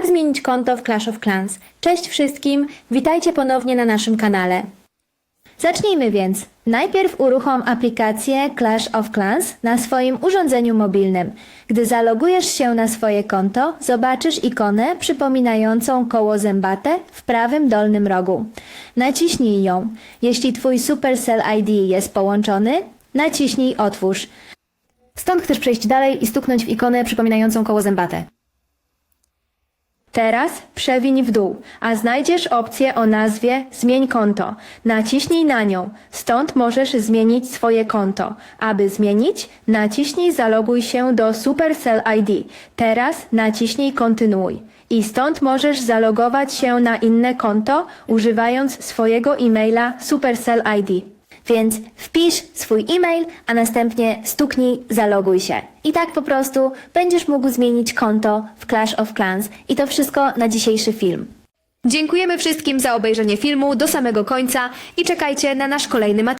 Jak zmienić konto w Clash of Clans? Cześć wszystkim, witajcie ponownie na naszym kanale. Zacznijmy więc. Najpierw uruchom aplikację Clash of Clans na swoim urządzeniu mobilnym. Gdy zalogujesz się na swoje konto, zobaczysz ikonę przypominającą koło zębate w prawym dolnym rogu. Naciśnij ją. Jeśli Twój Supercell ID jest połączony, naciśnij Otwórz. Stąd chcesz przejść dalej i stuknąć w ikonę przypominającą koło zębate. Teraz przewiń w dół, a znajdziesz opcję o nazwie Zmień konto. Naciśnij na nią. Stąd możesz zmienić swoje konto. Aby zmienić, naciśnij Zaloguj się do Supercell ID. Teraz naciśnij Kontynuuj. I stąd możesz zalogować się na inne konto, używając swojego e-maila Supercell ID. Więc wpisz swój e-mail, a następnie stuknij zaloguj się. I tak po prostu będziesz mógł zmienić konto w Clash of Clans. I to wszystko na dzisiejszy film. Dziękujemy wszystkim za obejrzenie filmu do samego końca i czekajcie na nasz kolejny materiał.